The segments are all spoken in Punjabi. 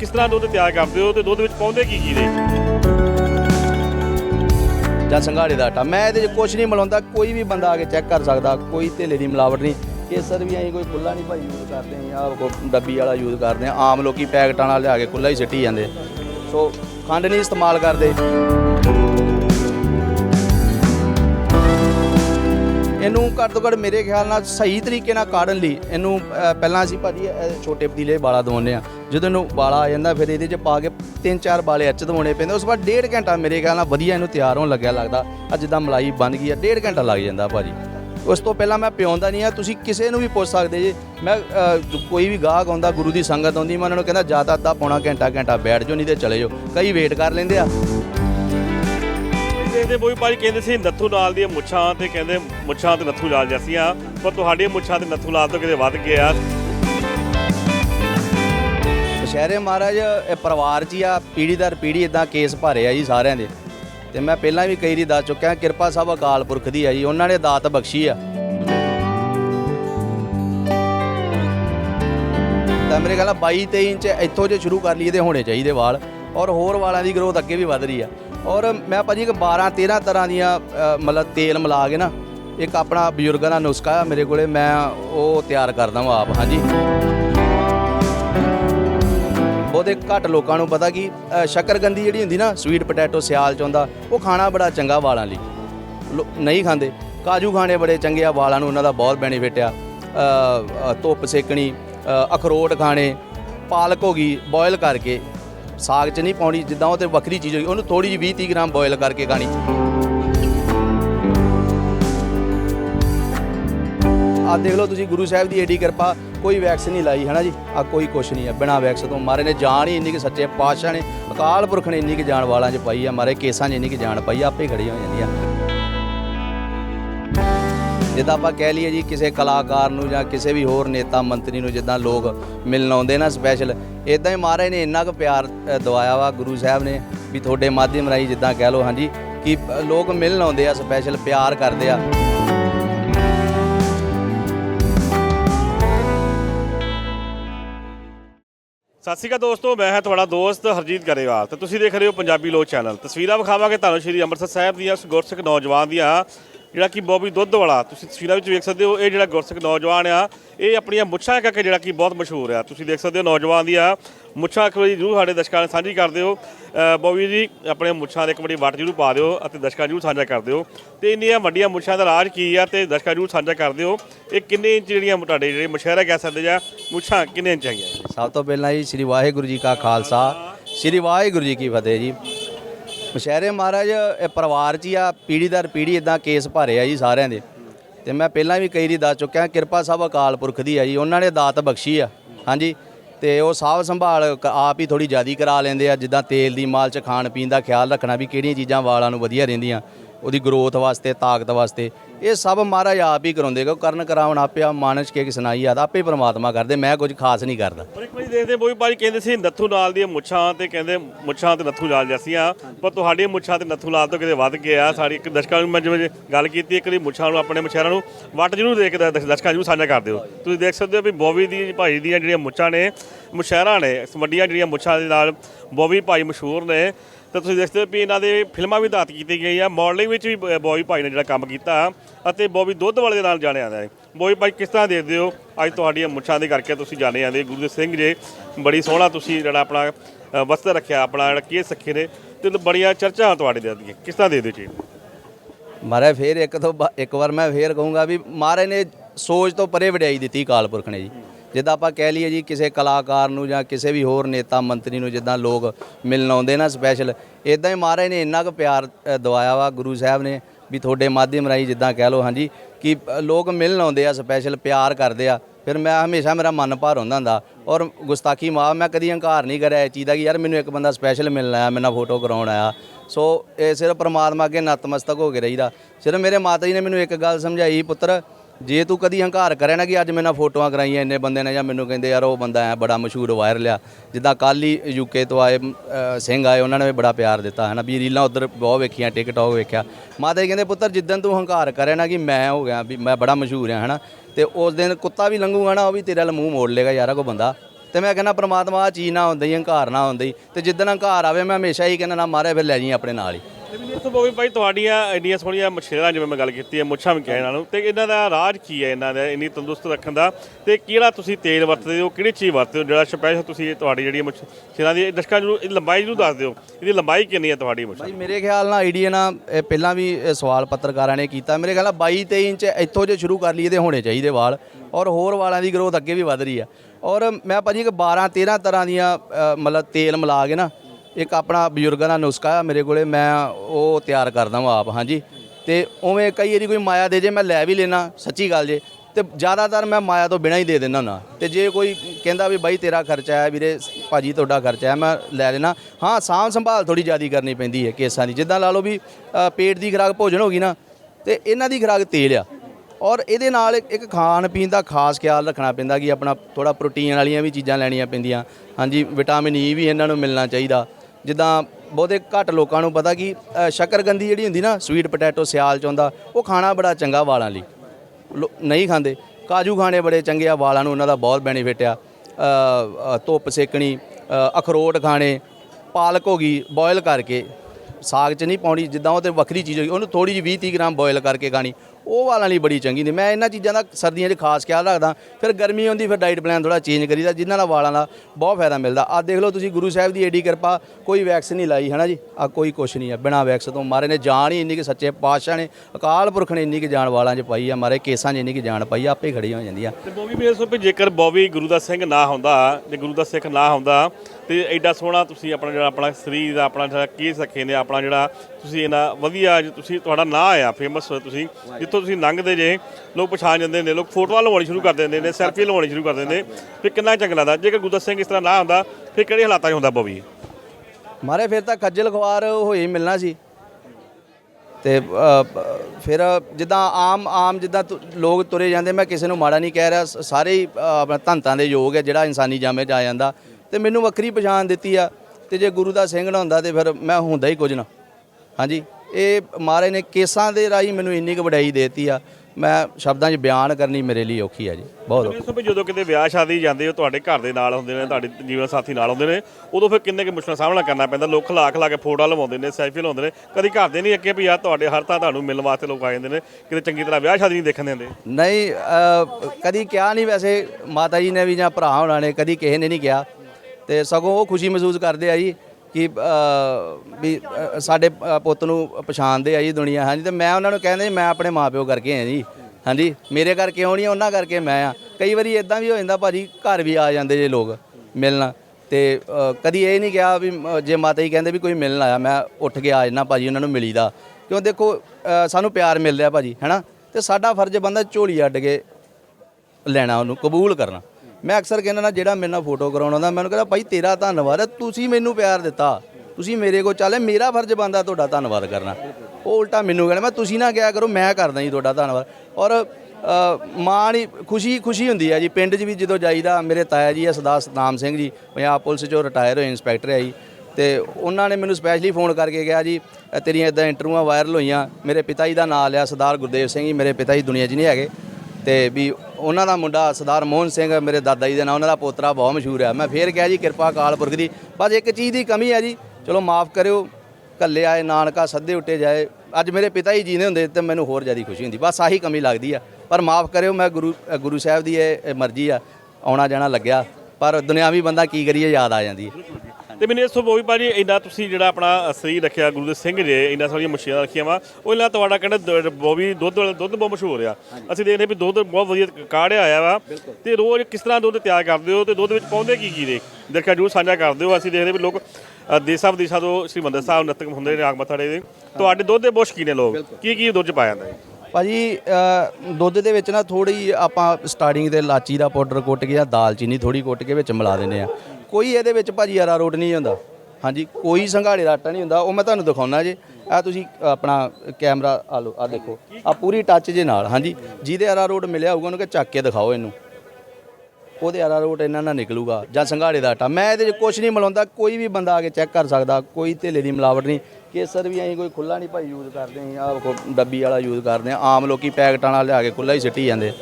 ਕਿਸ ਤਰ੍ਹਾਂ ਦੁੱਧ ਤਿਆਰ ਕਰਦੇ ਹੋ ਤੇ ਦੁੱਧ ਵਿੱਚ ਪਾਉਂਦੇ ਕੀ ਕੀ ਨੇ? ਜਾਂ ਸੰਘਾੜੇ ਦਾ ਆਟਾ। ਮੈਂ ਇਹਦੇ 'ਚ ਕੁਝ ਨਹੀਂ ਮਿਲਾਉਂਦਾ, ਕੋਈ ਵੀ ਬੰਦਾ ਆ ਕੇ ਚੈੱਕ ਕਰ ਸਕਦਾ, ਕੋਈ ਧੇਲੇ ਦੀ ਮਿਲਾਵਟ ਨਹੀਂ। ਕੇਸਰ ਵੀ ਅਸੀਂ ਕੋਈ ਖੁੱਲਾ ਨਹੀਂ ਭਾਈ ਯੂਜ਼ ਕਰਦੇ ਆ ਕੋਈ ਡੱਬੀ ਵਾਲਾ ਯੂਜ਼ ਕਰਦੇ ਆ। ਆਮ ਲੋਕੀ ਪੈਕਟਾਂ ਨਾਲ ਲਿਆ ਕੇ ਖੁੱਲਾ ਹੀ ਸਿੱਟੀ ਜਾਂਦੇ। ਸੋ ਖੰਡ ਨਹੀਂ ਇਸਤੇਮਾਲ ਕਰਦੇ। ਇਹਨੂੰ ਘੱਟ ਤੋਂ ਘੱਟ ਮੇਰੇ ਖਿਆਲ ਨਾਲ ਸਹੀ ਤਰੀਕੇ ਨਾਲ ਕਾੜਨ ਲਈ ਇਹਨੂੰ ਪਹਿਲਾਂ ਅਸੀਂ ਭਾਜੀ ਇਹ ਛੋਟੇ ਪਤੀਲੇ 'ਚ ਬਾਲਾ ਦਵਾਉਂਦੇ ਆ ਜਦੋਂ ਇਹਨੂੰ ਬਾਲਾ ਆ ਜਾਂਦਾ, ਫਿਰ ਇਹਦੇ 'ਚ ਪਾ ਕੇ ਤਿੰਨ ਚਾਰ ਬਾਲੇ ਅੱਚ ਦਵਾਉਣੇ ਪੈਂਦੇ। ਉਸ ਤੋਂ ਬਾਅਦ ਡੇਢ ਘੰਟਾ ਮੇਰੇ ਖਿਆਲ ਨਾਲ ਵਧੀਆ ਇਹਨੂੰ ਤਿਆਰ ਹੋਣ ਲੱਗਿਆ ਲੱਗਦਾ। ਅੱਜ ਜਿੱਦਾਂ ਮਲਾਈ ਬਣ ਗਈ ਆ, ਡੇਢ ਘੰਟਾ ਲੱਗ ਜਾਂਦਾ ਭਾਜੀ। ਉਸ ਤੋਂ ਪਹਿਲਾਂ ਮੈਂ ਪਿਉਂਦਾ ਨਹੀਂ ਆ। ਤੁਸੀਂ ਕਿਸੇ ਨੂੰ ਵੀ ਪੁੱਛ ਸਕਦੇ ਜੀ। ਮੈਂ ਕੋਈ ਵੀ ਗਾਹਕ ਆਉਂਦਾ, ਗੁਰੂ ਦੀ ਸੰਗਤ ਆਉਂਦੀ, ਮੈਂ ਉਹਨਾਂ ਨੂੰ ਕਹਿੰਦਾ, ਜ਼ਿਆਦਾ ਅੱਧਾ ਪੌਣਾ ਘੰਟਾ ਘੰਟਾ ਬੈਠ ਜਾਓ, ਨਹੀਂ ਤੇ ਚਲੇ ਜਾਓ। ਕਈ ਵੇਟ ਕਰ ਲੈਂਦੇ ਆ। ਦੇਖਦੇ ਬੋਈ ਭਾਜੀ ਕਹਿੰਦੇ ਸੀ ਨੱਥੂ ਲਾਲ ਦੀਆਂ ਮੁੱਛਾਂ ਤੇ ਕਹਿੰਦੇ ਮੁੱਛਾਂ ਤੇ ਨੱਥੂ ਲਾਲ ਜੈਸੀਆਂ, ਪਰ ਤੁਹਾਡੀਆਂ ਮੁੱਛਾਂ ਤੇ ਨੱਥੂ ਲਾਲ ਤੋਂ ਕਿਤੇ ਵੱਧ ਗਿਆ ਸ਼ਹਿਰੇ ਮਹਾਰਾਜ, ਇਹ ਪਰਿਵਾਰ 'ਚ ਹੀ ਆ, ਪੀੜੀ ਦਰ ਪੀੜੀ ਇਦਾਂ ਕੇਸ ਭਰੇ ਆ ਜੀ ਸਾਰਿਆਂ ਦੇ। ਤੇ ਮੈਂ ਪਹਿਲਾਂ ਵੀ ਕਈ ਰੀ ਦੱਸ ਚੁੱਕਿਆ ਕਿਰਪਾ ਸਾਹਿਬ ਅਕਾਲ ਪੁਰਖ ਦੀ ਆ ਜੀ, ਉਹਨਾਂ ਨੇ ਦਾਤ ਬਖਸ਼ੀ ਆ। ਤਾਂ ਮੇਰੇ ਖਿਆਲ ਨਾਲ 22 23 ਇੰਚ ਇੱਥੋਂ ਜੇ ਸ਼ੁਰੂ ਕਰ ਲਈਏ ਤੇ ਹੋਣੇ ਚਾਹੀਦੇ ਵਾਲ, ਔਰ ਹੋਰ ਵਾਲਾਂ ਦੀ ਗਰੋਥ ਅੱਗੇ ਵੀ ਵਧ ਰਹੀ ਆ। ਔਰ ਮੈਂ ਭਾਜੀ ਇੱਕ 12 13 ਤਰ੍ਹਾਂ ਦੀਆਂ ਮਤਲਬ ਤੇਲ ਮਿਲਾ ਕੇ ਨਾ ਇੱਕ ਆਪਣਾ ਬਜ਼ੁਰਗਾਂ ਦਾ ਨੁਸਖਾ ਆ ਮੇਰੇ ਕੋਲੇ ਮੈਂ ਉਹ ਤਿਆਰ ਕਰਦਾ ਹਾਂ ਆਪ ਹਾਂਜੀ। ਬਹੁਤੇ ਘੱਟ ਲੋਕਾਂ ਨੂੰ ਪਤਾ ਕਿ ਅ, ਜਿਹੜੀ ਹੁੰਦੀ ਨਾ ਸਵੀਟ ਪੋਟੈਟੋ ਸਿਆਲ ਚ ਆਉਂਦਾ ਉਹ ਖਾਣਾ ਬੜਾ ਚੰਗਾ ਵਾਲਾਂ ਲਈ। ਲੋ- ਨਹੀਂ ਖਾਂਦੇ। ਕਾਜੂ ਖਾਣੇ ਬੜੇ ਚੰਗੇ ਆ ਵਾਲਾਂ ਨੂੰ ਉਹਨਾਂ ਦਾ ਬਹੁਤ ਬੈਨੀਫਿਟ ਆ। ਧੁੱਪ ਸੇਕਣੀ ਅਖਰੋਟ ਖਾਣੇ ਪਾਲਕ ਹੋ ਗਈ ਬੋਇਲ ਕਰਕੇ ਸਾਗ 'ਚ ਨਹੀਂ ਪਾਉਣੀ, ਜਿੱਦਾਂ ਉਹ ਤੇ ਵੱਖਰੀ ਚੀਜ਼ ਹੋਈ, ਉਹਨੂੰ ਥੋੜੀ ਜਿਹੀ 20 30 ਗ੍ਰਾਮ ਬੋਇਲ ਕਰਕੇ ਖਾਣੀ। ਆ ਦੇਖ ਲਓ ਤੁਸੀਂ ਗੁਰੂ ਸਾਹਿਬ ਦੀ ਏਡੀ ਕਿਰਪਾ, ਕੋਈ ਵੈਕਸ ਨਹੀਂ ਲਾਈ ਹੈ ਨਾ ਜੀ? ਆ ਕੋਈ ਕੁਛ ਨਹੀਂ ਆ, ਬਿਨਾ ਵੈਕਸ ਤੋਂ। ਮਾਰੇ ਨੇ ਜਾਨ ਹੀ ਇੰਨੀ ਕਿ ਸੱਚੇ ਪਾਤਸ਼ਾਹ ਨੇ, ਅਕਾਲ ਪੁਰਖ ਨੇ ਇੰਨੀ ਕਿ ਜਾਨ ਵਾਲਾਂ 'ਚ ਪਾਈ ਆ ਮਾਰੇ ਕੇਸਾਂ 'ਚ ਇੰਨੀ ਕਿ ਜਾਨ ਪਾਈ ਆਪੇ ਖੜੀ ਹੋ ਜਾਂਦੀ ਆ ਜਿੱਦਾਂ ਆਪਾਂ ਕਹਿ ਲਈਏ ਜੀ ਕਿਸੇ ਕਲਾਕਾਰ ਨੂੰ ਜਾਂ ਕਿਸੇ ਵੀ ਹੋਰ ਨੇਤਾ, ਮੰਤਰੀ ਨੂੰ ਜਿੱਦਾਂ ਲੋਕ ਮਿਲਣ ਆਉਂਦੇ ਨਾ ਸਪੈਸ਼ਲ ਇਦਾਂ ਹੀ ਮਹਾਰਾਜ ਨੇ ਇੰਨਾ ਕੁ ਪਿਆਰ ਦਵਾਇਆ ਵਾ ਗੁਰੂ ਸਾਹਿਬ ਨੇ ਵੀ ਤੁਹਾਡੇ ਮਾਧਿਅਮ ਰਾਹੀਂ ਜਿੱਦਾਂ ਕਹਿ ਲਓ, ਹਾਂਜੀ, ਕਿ ਲੋਕ ਮਿਲਣ ਆਉਂਦੇ ਆ ਸਪੈਸ਼ਲ ਪਿਆਰ ਕਰਦੇ ਆ। ਸਤਿ ਸ਼੍ਰੀ ਅਕਾਲ ਦੋਸਤੋ, ਮੈਂ ਹਾਂ ਤੁਹਾਡਾ ਦੋਸਤ ਹਰਜੀਤ ਗਰੇਵਾਲ ਤੇ ਤੁਸੀਂ ਦੇਖ ਰਹੇ ਹੋ ਪੰਜਾਬੀ ਲੋਕ ਚੈਨਲ। ਤਸਵੀਰਾਂ ਵਿਖਾਵਾਂਗੇ ਤੁਹਾਨੂੰ ਸ਼੍ਰੀ ਅੰਮ੍ਰਿਤਸਰ ਸਾਹਿਬ ਦੀਆਂ ਗੁਰਸਿੱਖ ਨੌਜਵਾਨ ਦੀਆਂ ਜਿਹੜਾ ਕਿ ਬੋਬੀ ਦੁੱਧ ਵਾਲਾ, ਤੁਸੀਂ ਤਸਵੀਰਾਂ ਵਿੱਚ ਵੇਖ ਸਕਦੇ ਹੋ, ਇਹ ਜਿਹੜਾ ਗੁਰਸਿੱਖ ਨੌਜਵਾਨ ਆ, ਇਹ ਆਪਣੀਆਂ ਮੁੱਛਾਂ ਕਰਕੇ ਜਿਹੜਾ ਕਿ ਬਹੁਤ ਮਸ਼ਹੂਰ ਆ। ਤੁਸੀਂ ਦੇਖ ਸਕਦੇ ਹੋ ਨੌਜਵਾਨ ਦੀਆਂ ਮੁੱਛਾਂ, ਇੱਕ ਵਾਰੀ ਜ਼ਰੂਰ ਸਾਡੇ ਦਰਸ਼ਕਾਂ ਨਾਲ ਸਾਂਝੀ ਕਰ ਦਿਓ। ਬੋਬੀ ਜੀ, ਆਪਣੇ ਮੁੱਛਾਂ ਦੇ ਇੱਕ ਵਾਰੀ ਵੱਟ ਜ਼ਰੂਰ ਪਾ ਦਿਓ ਅਤੇ ਦਰਸ਼ਕਾਂ ਜ਼ਰੂਰ ਸਾਂਝਾ ਕਰ ਦਿਓ। ਤੇ ਇੰਨੀਆਂ ਵੱਡੀਆਂ ਮੁੱਛਾਂ ਦਾ ਰਾਜ ਕੀ ਆ ਤੇ ਦਰਸ਼ਕਾਂ ਜ਼ਰੂਰ ਸਾਂਝਾ ਕਰ ਦਿਓ। ਇਹ ਕਿੰਨੇ ਇੰਚ ਜਿਹੜੀਆਂ ਤੁਹਾਡੇ ਜਿਹੜੇ ਮੁਸ਼ਹਿਰਾ ਕਹਿ ਸਕਦੇ ਜਾਂ ਮੁੱਛਾਂ ਕਿੰਨੇ ਇੰਚ ਹੈਗੀਆਂ? ਸਭ ਤੋਂ ਪਹਿਲਾਂ ਜੀ ਸ੍ਰੀ ਵਾਹਿਗੁਰੂ ਜੀ ਕਾ ਖਾਲਸਾ। ਸ੍ਰੀ ਵਾਹਿਗੁਰੂ ਜੀ ਕੀ ਫਤਿਹ ਜੀ। ਮਸ਼ਹਿਰੇ ਮਹਾਰਾਜ, ਇਹ ਪਰਿਵਾਰ 'ਚ ਹੀ ਆ ਪੀੜੀ ਦਰ ਪੀੜੀ ਇਦਾਂ ਕੇਸ ਭਰੇ ਆ ਜੀ ਸਾਰਿਆਂ ਦੇ। ਤੇ ਮੈਂ ਪਹਿਲਾਂ ਵੀ ਕਈ ਰੀ ਦੱਸ ਚੁੱਕਿਆ, ਕਿਰਪਾ ਸਾਹਿਬ ਅਕਾਲ ਪੁਰਖ ਦੀ ਆ ਜੀ, ਉਹਨਾਂ ਨੇ ਦਾਤ ਬਖਸ਼ੀ ਆ, ਹਾਂਜੀ। ਤੇ ਉਹ ਸਾਂਭ ਸੰਭਾਲ ਕ- ਆਪ ਹੀ ਥੋੜੀ ਜ਼ਿਆਦੀ ਕਰਾ ਲੈਂਦੇ ਆ, ਜਿੱਦਾਂ ਤੇਲ ਦੀ ਮਾਲ 'ਚ ਖਾਣ ਪੀਣ ਦਾ ਖਿਆਲ ਰੱਖਣਾ ਵੀ ਕਿਹੜੀਆਂ ਚੀਜ਼ਾਂ ਵਾਲਾਂ ਨੂੰ ਵਧੀਆ ਰਹਿੰਦੀਆਂ। ਉਹਦੀ ਗਰੋਥ ਵਾਸਤੇ, ਤਾਕਤ ਵਾਸਤੇ, ਇਹ ਸਭ ਮਹਾਰਾਜ ਆਪ ਹੀ ਕਰਾਉਂਦੇ ਕਿਉਂ ਕਰਨ ਕਰਾਉਣ ਆਪਿਆ ਮਾਨਸ ਕੇ ਸੁਣਾਈ ਆ ਆਪੇ ਪ੍ਰਮਾਤਮਾ ਕਰਦੇ। ਮੈਂ ਕੁਝ ਖਾਸ ਨਹੀਂ ਕਰਦਾ। ਪਰ ਇੱਕ ਵਾਰੀ ਦੇਖਦੇ ਬੋਈ ਭਾਜੀ ਕਹਿੰਦੇ ਸੀ, ਨੱਥੂ ਲਾਲ ਦੀਆਂ ਮੁੱਛਾਂ ਤੇ ਕਹਿੰਦੇ ਮੁੱਛਾਂ ਤੇ ਨੱਥੂ ਲਾਲ ਜੈਸੀਆਂ। ਪਰ ਤੁਹਾਡੀਆਂ ਮੁੱਛਾਂ ਤੇ ਨੱਥੂ ਲਾਲ ਤੋਂ ਕਿਤੇ ਵੱਧ ਗਿਆ ਸਾਡੀ ਇੱਕ ਦਰਸ਼ਕਾਂ ਨੂੰ ਮੈਂ ਜਿਵੇਂ ਗੱਲ ਕੀਤੀ, ਇੱਕ ਵਾਰੀ ਮੁੱਛਾਂ ਨੂੰ ਆਪਣੇ ਮੁਛਿਆਰਾਂ ਨੂੰ ਵੱਟ ਜ਼ਰੂਰ ਦੇ ਕੇ ਦ- ਦਰਸ਼ਕਾਂ ਨੂੰ ਸਾਂਝਾ ਕਰ ਦਿਓ। ਤੁਸੀਂ ਦੇਖ ਸਕਦੇ ਹੋ ਵੀ ਬੋਬੀ ਦੀ, ਭਾਈ ਦੀਆਂ ਜਿਹੜੀਆਂ ਮੁੱਛਾਂ ਨੇ, ਮੁਸ਼ਹਿਰਾਂ ਨੇ, ਵੱਡੀਆਂ ਜਿਹੜੀਆਂ ਮੁੱਛਾਂ ਦੇ ਨਾਲ ਬੋਬੀ ਭਾਈ ਮਸ਼ਹੂਰ ਨੇ। ਤਾਂ ਤੁਸੀਂ ਦੇਖਦੇ ਹੋ ਵੀ ਇਹਨਾਂ ਦੇ ਫਿਲਮਾਂ ਵੀ ਦਾਤ ਕੀਤੀ ਗਈ ਆ ਮਾਡਲਿੰਗ ਵਿੱਚ ਵੀ ਬ- ਭਾਈ ਨੇ ਜਿਹੜਾ ਕੰਮ ਕੀਤਾ ਅਤੇ ਬੋਬੀ ਦੁੱਧ ਵਾਲੇ ਦੇ ਨਾਲ ਜਾਣਿਆ ਜਾਂਦਾ ਹੈ। ਬੋਬੀ ਭਾਈ, ਕਿਸ ਤਰ੍ਹਾਂ ਦੇਖਦੇ ਹੋ? ਅੱਜ ਤੁਹਾਡੀਆਂ ਮੁੱਛਾਂ ਦੇ ਕਰਕੇ ਤੁਸੀਂ ਜਾਣੇ ਜਾਂਦੇ ਗੁਰੂ ਸਿੰਘ ਜੀ, ਬੜੀ ਸੋਹਣਾ ਤੁਸੀਂ ਜਿਹੜਾ ਆਪਣਾ ਵਸਤਰ ਰੱਖਿਆ, ਆਪਣਾ ਜਿਹੜਾ ਕੀ ਸਿੱਖੇ ਨੇ ਤੇ ਬੜੀਆਂ ਚਰਚਾ ਤੁਹਾਡੇ ਦੇ ਦੀਆਂ ਕਿਸ ਤਰ੍ਹਾਂ ਦੇਖਦੇ ਹੋ ਜੀ? ਮਹਾਰਾਜ ਫੇਰ ਇੱਕ ਤੋਂ ਬਾ- ਇੱਕ ਵਾਰ ਮੈਂ ਫੇਰ ਕਹੂੰਗਾ ਵੀ ਮਹਾਰਾਜ ਨੇ ਸੋਚ ਤੋਂ ਪਰੇ ਵਡਿਆਈ ਦਿੱਤੀ ਕਾਲਪੁਰਖ ਨੇ ਜੀ। ਜਿੱਦਾਂ ਆਪਾਂ ਕਹਿ ਲਈਏ ਜੀ ਕਿਸੇ ਕਲਾਕਾਰ ਨੂੰ ਜਾਂ ਕਿਸੇ ਵੀ ਹੋਰ ਨੇਤਾ, ਮੰਤਰੀ ਨੂੰ ਜਿੱਦਾਂ ਲੋਕ ਮਿਲਣ ਆਉਂਦੇ ਨਾ ਸਪੈਸ਼ਲ ਇਦਾਂ ਹੀ ਮਹਾਰਾਜ ਨੇ ਇੰਨਾ ਕੁ ਪਿਆਰ ਦਵਾਇਆ ਵਾ, ਗੁਰੂ ਸਾਹਿਬ ਨੇ ਵੀ ਤੁਹਾਡੇ ਮਾਧਿਅਮ ਰਾਹੀਂ ਜਿੱਦਾਂ ਕਹਿ ਲਓ, ਹਾਂਜੀ, ਕਿ ਲੋਕ ਮਿਲਣ ਆਉਂਦੇ ਆ ਸਪੈਸ਼ਲ ਪਿਆਰ ਕਰਦੇ ਆ, ਫਿਰ ਮੈਂ ਹਮੇਸ਼ਾ ਮੇਰਾ ਮਨ ਭਰ ਹੁੰਦਾ ਹੁੰਦਾ, ਔਰ ਗੁਸਤਾਖੀ ਮਾਂ, ਮੈਂ ਕਦੀ ਹੰਕਾਰ ਨਹੀਂ ਕਰਿਆ ਇਹ ਚੀਜ਼ ਦਾ ਕਿ ਯਾਰ ਮੈਨੂੰ ਇੱਕ ਬੰਦਾ ਸਪੈਸ਼ਲ ਮਿਲਣ ਆਇਆ, ਮੇਰੇ ਨਾਲ ਫੋਟੋ ਕਰਾਉਣ ਆਇਆ, ਸੋ ਇਹ ਸਿਰਫ ਪਰਮਾਤਮਾ ਅੱਗੇ ਨਤਮਸਤਕ ਹੋ ਕੇ ਰਹੀਦਾ, ਸਿਰਫ ਮੇਰੇ ਮਾਤਾ ਜੀ ਨੇ ਮੈਨੂੰ ਇੱਕ ਗੱਲ ਸਮਝਾਈ, ਪੁੱਤਰ ਜੇ ਤੂੰ ਕਦੀ ਹੰਕਾਰ ਕਰੇ ਨਾ ਕਿ ਅੱਜ ਮੇਰੇ ਨਾਲ ਫੋਟੋਆਂ ਕਰਾਈਆਂ ਇੰਨੇ ਬੰਦੇ ਨੇ ਜਾਂ ਮੈਨੂੰ ਕਹਿੰਦੇ ਯਾਰ ਉਹ ਬੰਦਾ ਹੈ ਬੜਾ ਮਸ਼ਹੂਰ ਵਾਇਰਲ ਆ। ਜਿੱਦਾਂ ਕੱਲ ਹੀ ਯੂਕੇ ਤੋਂ ਆਏ ਅ, ਸਿੰਘ ਆਏ ਉਹਨਾਂ ਨੇ ਵੀ ਬੜਾ ਪਿਆਰ ਦਿੱਤਾ ਹੈ ਨਾ ਵੀ ਰੀਲਾਂ ਉਧਰ ਬਹੁਤ ਵੇਖੀਆਂ ਟਿਕਟੌਕ ਵੇਖਿਆ। ਮਾਤਾ ਜੀ ਕਹਿੰਦੇ ਪੁੱਤਰ ਜਿੱਦਣ ਤੂੰ ਹੰਕਾਰ ਕਰੇ ਨਾ ਕਿ ਮੈਂ ਹੋ ਗਿਆ ਵੀ ਮੈਂ ਬੜਾ ਮਸ਼ਹੂਰ ਆ ਹੈ ਨਾ ਤੇ ਉਸ ਦਿਨ ਕੁੱਤਾ ਵੀ ਲੰਘੂਗਾ ਨਾ ਉਹ ਵੀ ਤੇਰੇ ਵੱਲ ਮੂੰਹ ਮੋੜ ਲੇਗਾ ਯਾਰਾ ਕੋ ਬੰਦਾ। ਤੇ ਮੈਂ ਕਹਿੰਦਾ ਪ੍ਰਮਾਤਮਾ ਆ ਚੀਜ਼ ਨਾ ਹੁੰਦੀ ਹੰਕਾਰ ਨਾ ਹੁੰਦੀ ਤੇ ਜਿੱਦਣ ਹੰਕਾਰ ਆਵੇ ਮੈਂ ਹਮੇਸ਼ਾ ਹੀ ਕਹਿੰਦਾ ਨਾ ਮਾਰੇ ਫਿਰ ਲੈ ਜੀ ਆਪਣੇ ਨਾਲ ਹੀ। ਇਸ ਤੋਂ ਬੋਵੀ ਭਾਈ ਤੁਹਾਡੀਆਂ ਇੰਨੀਆਂ ਸੋਹਣੀਆਂ ਮਛੇਰਾਂ ਜਿਵੇਂ ਮੈਂ ਗੱਲ ਕੀਤੀ ਹੈ, ਮੁੱਛਾਂ ਵੀ ਕਹਿ ਇਹਨਾਂ ਨੂੰ ਤੇ ਇਹਨਾਂ ਦਾ ਰਾਜ ਕੀ ਹੈ ਇਹਨਾਂ ਦਾ, ਇੰਨੀ ਤੰਦਰੁਸਤ ਰੱਖਣ ਦਾ, ਤੇ ਕਿਹੜਾ ਤੁਸੀਂ ਤੇਲ ਵਰਤਦੇ ਹੋ, ਕਿਹੜੀ ਚੀਜ਼ ਵਰਤਦੇ ਹੋ, ਜਿਹੜਾ ਸਪੈਸ਼ਲ ਤੁਸੀਂ ਤੁਹਾਡੀ ਜਿਹੜੀ ਮਛੇਰਾਂ ਦੀ ਦਰਸ਼ਕਾਂ ਨੂੰ ਲੰਬਾਈ ਨੂੰ ਦੱਸ ਦਿਓ, ਇਹਦੀ ਲੰਬਾਈ ਕਿੰਨੀ ਹੈ ਤੁਹਾਡੀ ਮੁੱਛ ਭਾਈ ਮੇਰੇ ਖਿਆਲ ਨਾਲ ਆਈਡੀਆ ਨਾ, ਇਹ ਪਹਿਲਾਂ ਵੀ ਸਵਾਲ ਪੱਤਰਕਾਰਾਂ ਨੇ ਕੀਤਾ। ਮੇਰੇ ਖਿਆਲ ਨਾਲ 22 23 ਇੰਚ ਇੱਥੋਂ ਜੇ ਸ਼ੁਰੂ ਕਰ ਲਈਏ ਤੇ ਹੋਣੇ ਚਾਹੀਦੇ ਵਾਲ, ਔਰ ਹੋਰ ਵਾਲਾਂ ਦੀ ਗਰੋਥ ਅੱਗੇ ਵੀ ਵਧ ਰਹੀ ਆ ਔਰ ਮੈਂ ਭਾਜੀ ਇੱਕ 12 13 ਤਰ੍ਹਾਂ ਦੀਆਂ ਮਤਲਬ ਤੇਲ ਮਿਲਾ ਕੇ ਨਾ ਇੱਕ ਆਪਣਾ ਬਜ਼ੁਰਗਾਂ ਦਾ ਨੁਸਖਾ ਆ ਮੇਰੇ ਕੋਲੇ, ਮੈਂ ਉਹ ਤਿਆਰ ਕਰਦਾ ਹਾਂ ਆਪ, ਹਾਂਜੀ। ਤੇ ਉਵੇਂ ਕਈ ਵਾਰੀ ਕੋਈ ਮਾਇਆ ਦੇ ਜੇ, ਮੈਂ ਲੈ ਵੀ ਲੈਣਾ ਸੱਚੀ ਗੱਲ ਜੇ। ਤੇ ਜ਼ਿਆਦਾਤਰ ਮੈਂ ਮਾਇਆ ਤੋਂ ਬਿਨਾਂ ਹੀ ਦੇ ਦਿੰਦਾ ਨਾ ਤੇ ਜੇ ਕੋਈ ਕਹਿੰਦਾ ਵੀ ਬਾਈ ਤੇਰਾ ਖਰਚਾ ਹੈ ਵੀਰੇ, ਭਾਜੀ ਤੁਹਾਡਾ ਖਰਚਾ ਹੈ, ਮੈਂ ਲੈ ਲੈਣਾ ਹਾਂ, ਸਾਂਭ ਸੰਭਾਲ ਥੋੜੀ ਜ਼ਿਆਦੀ ਕਰਨੀ ਪੈਂਦੀ ਹੈ ਕੇਸਾਂ ਦੀ। ਜਿੱਦਾਂ ਲਾ ਲਓ ਵੀ ਪੇਟ ਦੀ ਖੁਰਾਕ ਭੋਜਨ ਹੋ ਗਈ ਨਾ, ਤੇ ਇਹਨਾਂ ਦੀ ਖੁਰਾਕ ਤੇਲ ਆ। ਔਰ ਇਹਦੇ ਨਾਲ ਇੱਕ- ਇੱਕ ਖਾਣ ਪੀਣ ਦਾ ਖਾਸ ਖਿਆਲ ਰੱਖਣਾ ਪੈਂਦਾ ਕਿ ਆਪਣਾ ਥੋੜਾ ਪ੍ਰੋਟੀਨ ਵਾਲੀਆਂ ਵੀ ਚੀਜ਼ਾਂ ਲੈਣੀਆਂ ਪੈਂਦੀਆਂ। ਹਾਂਜੀ, ਵਿਟਾਮਿਨ ਈ ਵੀ ਇਹਨਾਂ ਨੂੰ ਮਿਲਣਾ ਚਾਹੀਦਾ। ਜਿੱਦਾਂ ਬਹੁਤੇ ਘੱਟ ਲੋਕਾਂ ਨੂੰ ਪਤਾ ਕਿ ਅ, ਸ਼ੱਕਰਕੰਦੀ ਜਿਹੜੀ ਹੁੰਦੀ ਨਾ ਸਵੀਟ ਪੋਟੈਟੋ ਸਿਆਲ ਚ ਆਉਂਦਾ ਉਹ ਖਾਣਾ ਬੜਾ ਚੰਗਾ ਵਾਲਾਂ ਲਈ। ਲੋ- ਨਹੀਂ ਖਾਂਦੇ। ਕਾਜੂ ਖਾਣੇ ਬੜੇ ਚੰਗੇ ਆ ਵਾਲਾਂ ਨੂੰ ਉਹਨਾਂ ਦਾ ਬਹੁਤ ਬੈਨੀਫਿਟ ਆ। ਅ, ਅ, ਧੁੱਪ ਸੇਕਣੀ ਅ, ਅਖਰੋਟ ਖਾਣੇ ਪਾਲਕ ਹੋ ਗਈ ਬੋਇਲ ਕਰਕੇ ਸਾਗ 'ਚ ਨਹੀਂ ਪਾਉਣੀ ਜਿੱਦਾਂ ਉਹ ਤੇ ਵੱਖਰੀ ਚੀਜ਼ ਹੋਈ ਉਹਨੂੰ ਥੋੜੀ ਜਿਹੀ 20 30 ਗ੍ਰਾਮ ਬੋਇਲ ਕਰਕੇ ਖਾਣੀ। ਉਹ ਵਾਲਾਂ ਲਈ ਬੜੀ ਚੰਗੀ ਨੇ ਮੈਂ ਇਹਨਾਂ ਚੀਜ਼ਾਂ ਦਾ ਸਰਦੀਆਂ 'ਚ ਖਾਸ ਖਿਆਲ ਰੱਖਦਾ। ਫਿਰ ਗਰਮੀ ਆਉਂਦੀ, ਫਿਰ ਡਾਈਟ ਪਲਾਨ ਥੋੜਾ ਚੇਂਜ ਕਰੀਦਾ ਜਿਨ੍ਹਾਂ ਨਾਲ ਵਾਲਾਂ ਦਾ ਬਹੁਤ ਫਾਇਦਾ ਮਿਲਦਾ। ਆ ਦੇਖ ਲਓ ਤੁਸੀਂ, ਗੁਰੂ ਸਾਹਿਬ ਦੀ ਏਡੀ ਕਿਰਪਾ, ਕੋਈ ਵੈਕਸ ਨਹੀਂ ਲਾਈ, ਹਨਾ ਜੀ? ਆ ਕੋਈ ਕੁਛ ਨਹੀਂ ਆ। ਬਿਨਾ ਵੈਕਸ ਤੋਂ ਮਾਰੇ ਨੇ ਜਾਨ ਹੀ ਇੰਨੀ ਕਿ ਸੱਚੇ ਪਾਤਸ਼ਾਹ ਨੇ, ਅਕਾਲ ਪੁਰਖ ਨੇ ਇੰਨੀ ਕਿ ਜਾਨ ਵਾਲਾਂ 'ਚ ਪਾਈ ਆ, ਮਾਰੇ ਕੇਸਾਂ 'ਚ ਇੰਨੀ ਕਿ ਜਾਨ ਪਾਈ ਆ, ਆਪੇ ਖੜੀ ਹੋ ਜਾਂਦੀ ਆ ਤੇ ਬੋਬੀ, ਮੇਰੇ ਸੋ ਵੀ ਜੇਕਰ ਬੋਬੀ ਗੁਰੂ ਦਾ ਸਿੰਘ ਨਾ ਹੁੰਦਾ, ਜੇ ਗੁਰੂ ਦਾ ਸਿੱਖ ਨਾ ਹੁੰਦਾ, ਤੇ ਐਡਾ ਸੋਹਣਾ ਤੁਸੀਂ ਆਪਣਾ ਜਿਹੜਾ ਆਪਣਾ ਸਰੀਰ ਦਾ, ਆਪਣਾ ਜਿਹੜਾ ਕੀ ਸਕੇ ਨੇ, ਆਪਣਾ ਜਿਹੜਾ ਤੁਸੀਂ ਇਹਨਾਂ ਵਧੀਆ ਜੇ ਤੁਸੀਂ ਤੁਹਾਡਾ ਨਾਂ ਆਇਆ ਫੇਮਸ ਹੋਇਆ ਤੁਸੀਂ ਜਿੱਥੋਂ ਤੁਸੀਂ ਲੰਘਦੇ ਜੇ, ਲੋਕ ਪਛਾਣ ਜਾਂਦੇ ਨੇ ਲੋਕ ਫੋਟੋਆਂ ਲਵਾਉਣੀ ਸ਼ੁਰੂ ਕਰ ਦਿੰਦੇ ਨੇ ਸੈਲਫੀ ਲਵਾਉਣੀ ਸ਼ੁਰੂ ਕਰ ਦਿੰਦੇ ਨੇ ਫਿਰ ਕਿੰਨਾ ਚੰਗਾ ਲੱਗਦਾ। ਜੇਕਰ ਗੁਰੂ ਦਾ ਸਿੰਘ ਇਸ ਤਰ੍ਹਾਂ ਨਾ ਆਉਂਦਾ ਫਿਰ ਕਿਹੜੇ ਹਾਲਾਤਾਂ 'ਚ ਹੁੰਦਾ ਬੋਵੀ ਮਾਰੇ ਫਿਰ ਤਾਂ ਖੱਜਲ ਖਵਾਰ ਹੋਏ ਮਿਲਣਾ ਸੀ। ਤੇ ਫਿਰ ਜਿੱਦਾਂ ਆਮ ਆਮ ਜਿੱਦਾਂ ਤੁ- ਲੋਕ ਤੁਰੇ ਜਾਂਦੇ, ਮੈਂ ਕਿਸੇ ਨੂੰ ਮਾੜਾ ਨਹੀਂ ਕਹਿ ਰਿਹਾ ਸਾਰੇ ਹੀ ਆਪਣਾ ਧੰਤਾਂ ਦੇ ਯੋਗ ਹੈ, ਜਿਹੜਾ ਇਨਸਾਨੀ ਜਾਮੇ 'ਚ ਆ ਜਾਂਦਾ। ਤੇ ਮੈਨੂੰ ਵੱਖਰੀ ਪਛਾਣ ਦਿੱਤੀ ਆ, ਤੇ ਜੇ ਗੁਰੂ ਦਾ ਸਿੰਘ ਨਾ ਹੁੰਦਾ, ਤੇ ਫਿਰ ਮੈਂ ਹੁੰਦਾ ਹੀ ਕੁਝ ਨਾ। ਹਾਂਜੀ? ਇਹ ਮਹਾਰਾਜ ਨੇ ਕੇਸਾਂ ਦੇ ਰਾਹੀਂ ਮੈਨੂੰ ਇੰਨੀ ਕੁ ਵਡਿਆਈ ਦੇਤੀ ਆ। ਮੈਂ ਸ਼ਬਦਾਂ 'ਚ ਬਿਆਨ ਕਰਨੀ ਮੇਰੇ ਲਈ ਔਖੀ ਆ ਜੀ। ਬਹੁਤ ਤੋਂ ਵੀ ਜਦੋਂ ਕਿਤੇ ਵਿਆਹ ਸ਼ਾਦੀ ਜਾਂਦੇ ਹੋ ਤੁਹਾਡੇ ਘਰ ਦੇ ਨਾਲ ਹੁੰਦੇ ਨੇ ਤੁਹਾਡੇ ਜੀਵਨ ਸਾਥੀ ਨਾਲ ਹੁੰਦੇ ਨੇ ਉਦੋਂ ਫਿਰ ਕਿੰਨੇ ਕਿ ਮੁਸ਼ਕਲਾਂ ਸਾਹਮਣਾ ਕਰਨਾ ਪੈਂਦਾ। ਲੋਕ ਖਲਾ ਖਲਾ ਕੇ ਫੋਟੋ ਲਵਾਉਂਦੇ ਨੇ ਸੈਲਫੀ ਲਾਉਂਦੇ ਨੇ। ਕਦੀ ਘਰ ਦੇ ਨਹੀਂ ਅੱਗੇ ਵੀ ਯਾਰ ਤੁਹਾਡੇ ਹਰ ਤਾਂ ਤੁਹਾਨੂੰ ਮਿਲਣ ਵਾਸਤੇ ਲੋਕ ਆ ਜਾਂਦੇ ਨੇ। ਕਿਤੇ ਚੰਗੀ ਤਰ੍ਹਾਂ ਵਿਆਹ ਸ਼ਾਦੀ ਨਹੀਂ ਦੇਖਣ ਦਿੰਦੇ। ਨਹੀਂ ਕਦੀ ਕਿਹਾ ਨਹੀਂ ਵੈਸੇ ਮਾਤਾ ਜੀ ਨੇ ਵੀ ਜਾਂ ਭਰਾ ਹੋਣਾ ਨੇ ਕਦੀ ਕਿਸੇ ਨੇ ਨਹੀਂ ਕਿਹਾ। ਤੇ ਸਗੋਂ ਉਹ ਖੁਸ਼ੀ ਮਹਿਸੂਸ ਕਰਦੇ ਆ ਜੀ। ਕਿ ਵੀ ਸਾਡੇ ਪੁੱਤ ਨੂੰ ਪਛਾਣਦੇ ਆ ਜੀ ਦੁਨੀਆ। ਹਾਂਜੀ, ਤੇ ਮੈਂ ਉਹਨਾਂ ਨੂੰ ਕਹਿੰਦਾ ਜੀ, ਮੈਂ ਆਪਣੇ ਮਾਪਿਓ ਕਰਕੇ ਆ ਜੀ। ਹਾਂਜੀ, ਮੇਰੇ ਕਰਕੇ ਕਿਉਂ ਨਹੀਂ ਉਹਨਾਂ ਕਰਕੇ ਮੈਂ ਆ। ਕਈ ਵਾਰੀ ਇਦਾਂ ਵੀ ਹੋ ਜਾਂਦਾ, ਭਾਜੀ, ਘਰ ਵੀ ਆ ਜਾਂਦੇ ਜੇ ਲੋਕ ਮਿਲਣਾ। ਤੇ ਕਦੀ ਇਹ ਨਹੀਂ ਕਿਹਾ ਵੀ ਮ- ਜੇ ਮਾਤਾ ਜੀ ਕਹਿੰਦੇ ਵੀ ਕੋਈ ਮਿਲਣ ਆਇਆ, ਮੈਂ ਉੱਠ ਕੇ ਆ ਜਾਣਾ ਭਾਜੀ, ਉਹਨਾਂ ਨੂੰ ਮਿਲੀਦਾ। ਕਿਉਂ ਦੇਖੋ ਸਾਨੂੰ ਪਿਆਰ ਮਿਲ ਰਿਹਾ ਭਾਜੀ, ਹੈਨਾ? ਤੇ ਸਾਡਾ ਫਰਜ਼ ਬੰਦਾ ਝੋਲੀ ਅੱਡ ਕੇ ਲੈਣਾ, ਉਹਨੂੰ ਕਬੂਲ ਕਰਨਾ। ਮੈਂ ਅਕਸਰ ਕਹਿੰਦਾ ਨਾ ਜਿਹੜਾ ਮੇਰੇ ਨਾਲ ਫੋਟੋ ਕਰਾਉਣਾ ਆਉਂਦਾ ਮੈਨੂੰ ਕਹਿੰਦਾ ਭਾਈ ਤੇਰਾ ਧੰਨਵਾਦ ਹੈ ਤੁਸੀਂ ਮੈਨੂੰ ਪਿਆਰ ਦਿੱਤਾ। ਤੁਸੀਂ ਮੇਰੇ ਕੋਲ ਚੱਲੇ ਮੇਰਾ ਫਰਜ਼ ਬੰਦਾ ਤੁਹਾਡਾ ਧੰਨਵਾਦ ਕਰਨਾ। ਉਹ ਉਲਟਾ ਮੈਨੂੰ ਕਹਿੰਦਾ ਮੈਂ ਤੁਸੀਂ ਨਾ ਕਿਹਾ ਕਰੋ ਮੈਂ ਕਰਦਾ ਜੀ ਤੁਹਾਡਾ ਧੰਨਵਾਦ। ਔਰ ਅ, ਮਾਣ ਹੀ ਖੁਸ਼ੀ ਖੁਸ਼ੀ ਹੁੰਦੀ ਹੈ ਜੀ ਪਿੰਡ 'ਚ ਵੀ ਜਦੋਂ ਜਾਈਦਾ ਮੇਰੇ ਤਾਇਆ ਜੀ ਆ ਸਰਦਾਰ ਸਤਨਾਮ ਸਿੰਘ ਜੀ ਪੰਜਾਬ ਪੁਲਿਸ 'ਚੋਂ ਰਿਟਾਇਰ ਹੋਏ ਇੰਸਪੈਕਟਰ ਹੈ ਜੀ। ਤੇ ਉਹਨਾਂ ਨੇ ਮੈਨੂੰ ਸਪੈਸ਼ਲੀ ਫੋਨ ਕਰਕੇ ਕਿਹਾ ਜੀ ਤੇਰੀਆਂ ਇਦਾਂ ਇੰਟਰਵਿਊਆਂ ਵਾਇਰਲ ਹੋਈਆਂ ਮੇਰੇ ਪਿਤਾ ਜੀ ਦਾ ਨਾਮ ਲਿਆ ਸਰਦਾਰ ਗੁਰਦੇਵ ਸਿੰਘ ਜੀ ਮੇਰੇ ਪਿਤਾ ਜੀ ਦੁਨੀਆ 'ਚ ਨਹੀਂ ਹੈਗੇ। ਤੇ ਵੀ ਉਹਨਾਂ ਦਾ ਮੁੰਡਾ ਸਰਦਾਰ ਮੋਹਨ ਸਿੰਘ ਮੇਰੇ ਦਾਦਾ ਜੀ ਦੇ ਨਾਲ ਉਹਨਾਂ ਦਾ ਪੋਤਰਾ ਬਹੁਤ ਮਸ਼ਹੂਰ ਹੈ। ਮੈਂ ਫੇਰ ਕਿਹਾ ਜੀ, ਕਿਰਪਾ ਅਕਾਲ ਪੁਰਖ ਦੀ। ਬਸ ਇੱਕ ਚੀਜ਼ ਦੀ ਕਮੀ ਹੈ ਜੀ, ਚਲੋ ਮਾਫ ਕਰਿਓ ਕੱਲੇ ਆਏ, ਨਾਨਕਾ ਸੱਦੇ ਉੱਤੇ ਜਾਏ। ਅੱਜ ਮੇਰੇ ਪਿਤਾ ਜੀ ਜੀਂਦੇ ਹੁੰਦੇ ਤੇ ਮੈਨੂੰ ਹੋਰ ਜ਼ਿਆਦਾ ਖੁਸ਼ੀ ਹੁੰਦੀ। ਬਸ ਆਹੀ ਕਮੀ ਲੱਗਦੀ ਆ। ਪਰ ਮਾਫ ਕਰਿਓ, ਮੈਂ ਗੁਰੂ ਗੁਰੂ ਸਾਹਿਬ ਦੀ ਇਹ ਇਹ ਮਰਜ਼ੀ ਆ। ਆਉਣਾ ਜਾਣਾ ਲੱਗਿਆ। ਪਰ ਦੁਨਿਆਵੀ ਬੰਦਾ ਕੀ ਕਰੀਏ, ਯਾਦ ਆ ਜਾਂਦੀ ਹੈ। ਤੇ ਮੈਨੂੰ ਇਸ ਤੋਂ ਬੋਵੀ ਭਾਜੀ ਇੰਨਾ ਤੁਸੀਂ ਜਿਹੜਾ ਆਪਣਾ ਸਰੀਰ ਰੱਖਿਆ ਗੁਰੂ ਦੇ ਸਿੰਘ ਜੇ ਇੰਨਾ ਸਾਰੀਆਂ ਮਸ਼ੀਨਾਂ ਰੱਖੀਆਂ ਵਾ ਉਹ ਨਾਲ ਤੁਹਾਡਾ ਕਹਿੰਦਾ ਦ- ਬੋਵੀ ਦੁੱਧ ਵਾਲਾ ਦੁੱਧ ਬਹੁਤ ਮਸ਼ਹੂਰ ਆ। ਅਸੀਂ ਦੇਖਦੇ ਵੀ ਦੁੱਧ ਬਹੁਤ ਵਧੀਆ ਕਾੜਿਆ ਆਇਆ ਵਾ ਤੇ ਰੋਜ਼ ਕਿਸ ਤਰ੍ਹਾਂ ਦੁੱਧ ਤਿਆਰ ਕਰਦੇ ਹੋ ਤੇ ਦੁੱਧ ਵਿੱਚ ਪਾਉਂਦੇ ਕੀ ਕੀ ਨੇ? ਦੇਖਿਆ ਜਰੂਰ ਸਾਂਝਾ ਕਰਦੇ ਹੋ ਅਸੀਂ ਦੇਖਦੇ ਵੀ ਲੋਕ ਦੇਸਾਂ ਵਿਦੇਸ਼ਾਂ ਤੋਂ ਸ੍ਰੀ ਮੰਦਰ ਸਾਹਿਬ ਨਤਕ ਹੁੰਦੇ ਨੇ ਆਗ ਮੱਥੜੇ ਦੇ। ਤੁਹਾਡੇ ਦੁੱਧ ਦੇ ਬਹੁਤ ਸ਼ੌਕੀਨ ਨੇ ਲੋਕ। ਕੀ ਕੀ ਦੁੱਧ ਚ ਪਾਇਆ ਜਾਂਦਾ ਹੈ ਭਾਜੀ ਦੁੱਧ ਦੇ ਵਿੱਚ ਨਾ ਥੋੜੀ ਆਪਾਂ ਸਟਾਰਟਿੰਗ ਤੇ ਲਾਚੀ ਦਾ ਪਾਊਡਰ ਕੁੱਟ ਕੇ ਜਾਂ ਦਾਲਚੀਨੀ ਥੋੜੀ ਕੁੱਟ ਕੇ ਵਿੱਚ ਮਿਲਾ ਦਿੰਦੇ ਆ ਕੋਈ ਇਹਦੇ ਵਿੱਚ ਭਾਜੀ ਅਰਾਰੋਟ ਨਹੀਂ ਹੁੰਦਾ। ਹਾਂਜੀ, ਕੋਈ ਸੰਘਾੜੇ ਦਾ ਆਟਾ ਨਹੀਂ ਹੁੰਦਾ। ਉਹ ਮੈਂ ਤੁਹਾਨੂੰ ਦਿਖਾਉਣਾ ਜੇ। ਆ ਤੁਸੀਂ ਆਪਣਾ ਕੈਮਰਾ ਆ ਲਓ ਆ ਦੇਖੋ। ਆ ਪੂਰੀ ਟੱਚ ਜੇ ਨਾਲ, ਹਾਂਜੀ। ਜਿਹਦੇ ਆਰਾ ਅਰਾਰੋਟ ਮਿਲਿਆ ਹੋਊਗਾ, ਉਹਨੂੰ ਕਿ ਚੱਕ ਕੇ ਦਿਖਾਓ ਇਹਨੂੰ। ਉਹਦੇ ਆਰਾ ਅਰਾਰੋਟ ਇਹਨਾਂ ਨਾਲ ਨਿਕਲੂਗਾ, ਜਾਂ ਸੰਘਾੜੇ ਦਾ ਆਟਾ। ਮੈਂ ਇਹਦੇ 'ਚ ਕੁਝ ਨਹੀਂ ਮਿਲਾਉਂਦਾ, ਕੋਈ ਵੀ ਬੰਦਾ ਆ ਕੇ ਚੈੱਕ ਕਰ ਸਕਦਾ, ਕੋਈ ਧੇਲੇ ਦੀ ਮਿਲਾਵਟ ਨਹੀਂ। ਕੇਸਰ ਵੀ ਅਸੀਂ ਕੋਈ ਖੁੱਲਾ ਨਹੀਂ ਭਾਈ ਯੂਜ਼ ਕਰਦੇ ਆ ਡੱਬੀ ਵਾਲਾ ਯੂਜ਼ ਕਰਦੇ। ਹਾਂ ਆਮ ਲੋਕੀ ਪੈਕਟਾਂ ਨਾਲ ਲਿਆ ਕੇ ਖੁੱਲਾ ਹੀ ਸਿੱਟੀ ਜਾਂਦੇ।